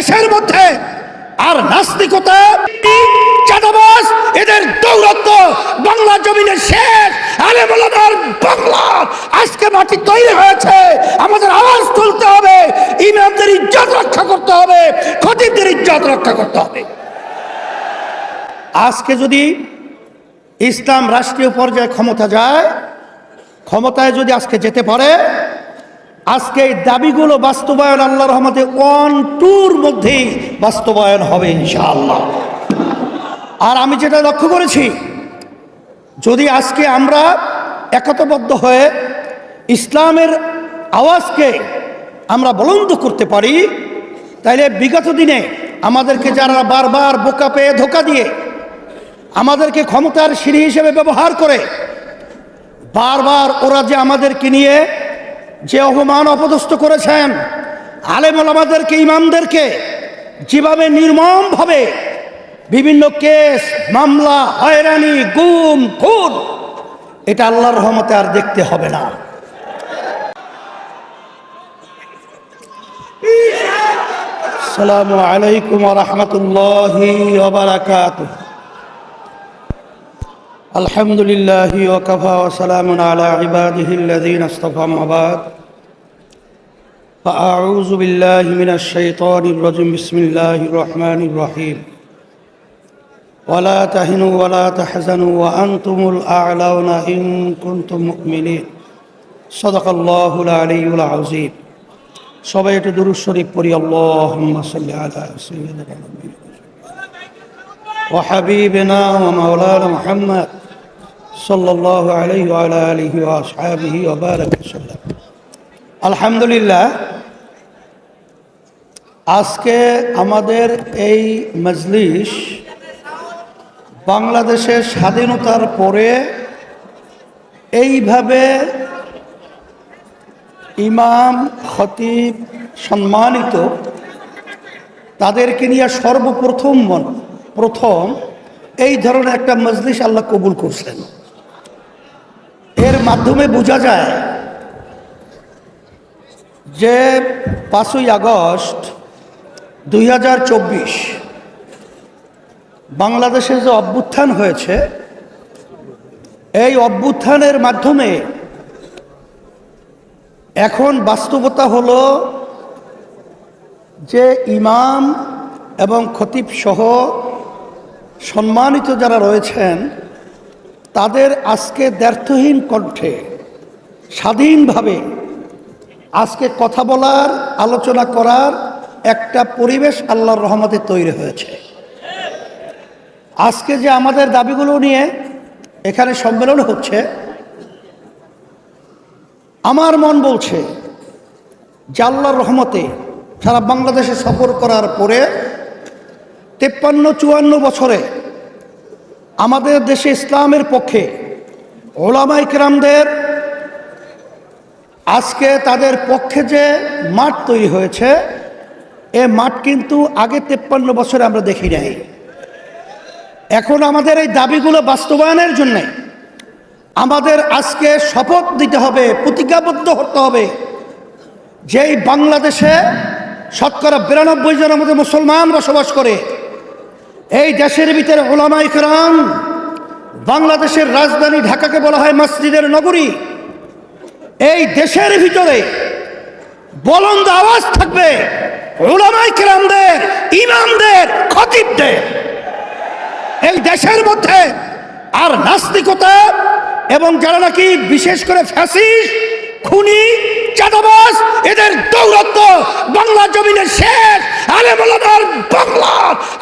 দেশের মধ্যে আর নাস্তিকতা চাঁদাবাস এদের দৌরত্ব বাংলা জমিনের শেষ আরে বলাদার বাংলা। আজকে মাটি তৈরি হয়েছে, আমাদের আওয়াজ তুলতে হবে, ইমামদের ইজ্জত রক্ষা করতে হবে, খতিবদের ইজ্জত রক্ষা করতে হবে। আজকে যদি ইসলাম রাষ্ট্রীয় পর্যায়ে ক্ষমতা যায়, ক্ষমতায় যদি আজকে যেতে পারে আজকে এই দাবিগুলো বাস্তবায়ন আল্লাহ রহমতে ওয়ান টুর মধ্যেই বাস্তবায়ন হবে ইনশাআল্লাহ। আর আমি যেটা লক্ষ্য করেছি, যদি আজকে আমরা একতাবদ্ধ হয়ে ইসলামের আওয়াজকে আমরা বলন্দ করতে পারি, তাইলে বিগত দিনে আমাদেরকে যারা বারবার বোকা পেয়ে ধোকা দিয়ে আমাদেরকে ক্ষমতার সিঁড়ি হিসেবে ব্যবহার করে বারবার ওরা যে আমাদেরকে নিয়ে যে অপমান অপদস্থ করেছেন আলেমল আমাদেরকে, ইমামদেরকে যেভাবে নির্মমভাবে বিভিন্ন কেস, মামলা, হয়রানি, গুম, খুন, এটা আল্লাহর রহমতে আর দেখতে হবে না। আসসালামু আলাইকুম রহমতুল্লাহি الحمد لله وكفى وسلام على عباده الذين اصطفى أما بعد فأعوذ بالله من الشيطان الرجيم بسم الله الرحمن الرحيم ولا تهنوا ولا تحزنوا وأنتم الأعلون إن كنتم مؤمنين صدق الله العلي العظيم সবাই একটু দুরুদ শরীফ পড়ি আল্লাহুম্মা সাল্লি আলা সাইয়্যিদিনা وحبيبنا ومولانا محمد صلى الله সাল্লাহ আলহি আলহি আলহামদুলিল্লাহ, আজকে আমাদের এই মজলিস বাংলাদেশের স্বাধীনতার পরে এইভাবে ইমাম, খতিব সম্মানিত, তাদেরকে নিয়ে সর্বপ্রথম প্রথম এই ধরনের একটা মজলিস আল্লাহ কবুল করছেন। মাধ্যমে বোঝা যায় যে পাঁচই আগস্ট দুই হাজার চব্বিশ বাংলাদেশে যে অভ্যুত্থান হয়েছে, এই অভ্যুত্থানের মাধ্যমে এখন বাস্তবতা হলো যে ইমাম এবং খতিব সহ সম্মানিত যারা রয়েছেন তাদের আজকে দ্ব্যর্থহীন কণ্ঠে, স্বাধীনভাবে আজকে কথা বলার, আলোচনা করার একটা পরিবেশ আল্লাহর রহমতে তৈরি হয়েছে। আজকে যে আমাদের দাবিগুলো নিয়ে এখানে সম্মেলন হচ্ছে, আমার মন বলছে যে আল্লাহর রহমতে সারা বাংলাদেশে সফর করার পরে তেপ্পান্ন, চুয়ান্ন বছরে আমাদের দেশে ইসলামের পক্ষে ওলামাই কেরামদের আজকে তাদের পক্ষে যে মাঠ তৈরি হয়েছে, এ মাঠ কিন্তু আগে তেপ্পান্ন বছরে আমরা দেখি নাই। এখন আমাদের এই দাবিগুলো বাস্তবায়নের জন্যে আমাদের আজকে শপথ দিতে হবে, প্রতিজ্ঞাবদ্ধ হতে হবে যেই বাংলাদেশে শতকরা বিরানব্বই জনের মধ্যে মুসলমান বসবাস করে এই দেশের ভিতরে ওলামাই কেরাম বাংলাদেশের রাজধানী ঢাকাকে বলা হয় মসজিদের নগরী। এই দেশের ভিতরে বলন্দ আওয়াজ থাকবে। ওলামাই কেরামদের, ইমামদের, খতিবদের। এই দেশের মধ্যে আর নাস্তিকতা এবং যারা নাকি বিশেষ করে ফ্যাসিস খুনি চাঁদাবাস এদের দৌরত্ব বাংলা জমিনের শেষ আলে বলাদার বাংলা।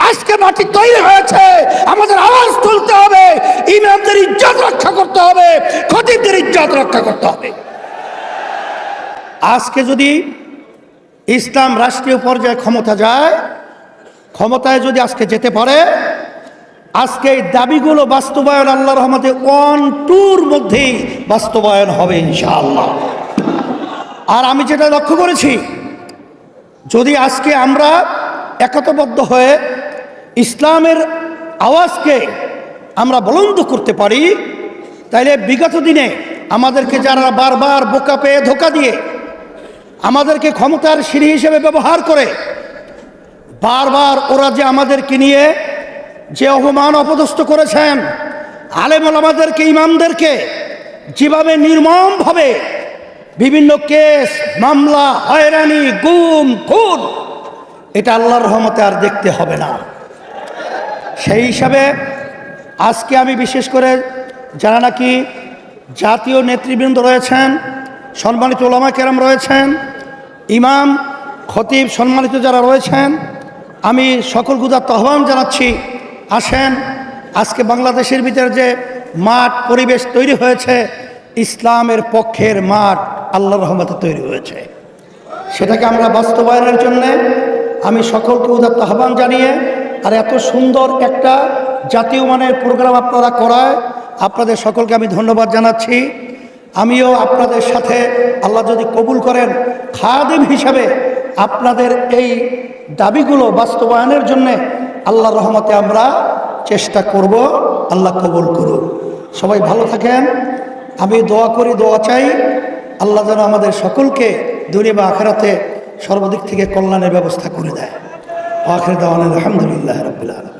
আজকে মাটি তৈরি হয়েছে, আমাদের আওয়াজ তুলতে হবে, ইমামদের ইজ্জত রক্ষা করতে হবে, খতিবদের ইজ্জত রক্ষা করতে হবে। আজকে যদি ইসলাম রাষ্ট্রীয় পর্যায়ে ক্ষমতা যায়, ক্ষমতায় যদি আজকে যেতে পারে আজকে এই দাবিগুলো বাস্তবায়ন আল্লাহ রহমতে ওয়ান টুর মধ্যেই বাস্তবায়ন হবে ইনশাআল্লাহ। আর আমি যেটা লক্ষ্য করেছি, যদি আজকে আমরা একতাবদ্ধ হয়ে ইসলামের আওয়াজকে আমরা বলন্দ করতে পারি, তাইলে বিগত দিনে আমাদেরকে যারা বারবার বোকা পেয়ে ধোকা দিয়ে আমাদেরকে ক্ষমতার সিঁড়ি হিসেবে ব্যবহার করে বারবার ওরা যে আমাদেরকে নিয়ে যে অপমান অপদস্থ করেছেন আলেমল আমাদেরকে ইমামদেরকে যেভাবে নির্মমভাবে বিভিন্ন কেস, মামলা, হয়রানি, গুম, খুন, এটা আল্লাহর রহমতে আর দেখতে হবে না। সেই হিসাবে আজকে আমি বিশেষ করে যারা নাকি জাতীয় নেতৃবৃন্দ রয়েছেন, সম্মানিত ওলামা কেরাম রয়েছেন, ইমাম, খতিব সম্মানিত যারা রয়েছেন, আমি সকল গুদার আহ্বান জানাচ্ছি আসেন। আজকে বাংলাদেশের ভিতরে যে মাঠ পরিবেশ তৈরি হয়েছে, ইসলামের পক্ষের মাঠ আল্লাহ রহমতে তৈরি হয়েছে। সেটাকে আমরা বাস্তবায়নের জন্য আমি সকলকে উদাত্ত আহ্বান জানিয়ে, আর এত সুন্দর একটা জাতীয় মানের প্রোগ্রাম আপনারা করায়, আপনাদের সকলকে আমি ধন্যবাদ জানাচ্ছি। আমিও আপনাদের সাথে আল্লাহ যদি কবুল করেন, খাদেম হিসাবে আপনাদের এই দাবিগুলো বাস্তবায়নের জন্যে আল্লাহ রহমতে আমরা চেষ্টা করব, আল্লাহ কবল করুন সবাই ভালো থাকেন। আমি দোয়া করি, দোয়া চাই। আল্লাহ যেন আমাদের সকলকে দুনিয়া বা আখেরাতে সর্বদিক থেকে কল্যাণের ব্যবস্থা করে দেয়। আখের দেওয়ান আলহামদুলিল্লাহ রবিল্লা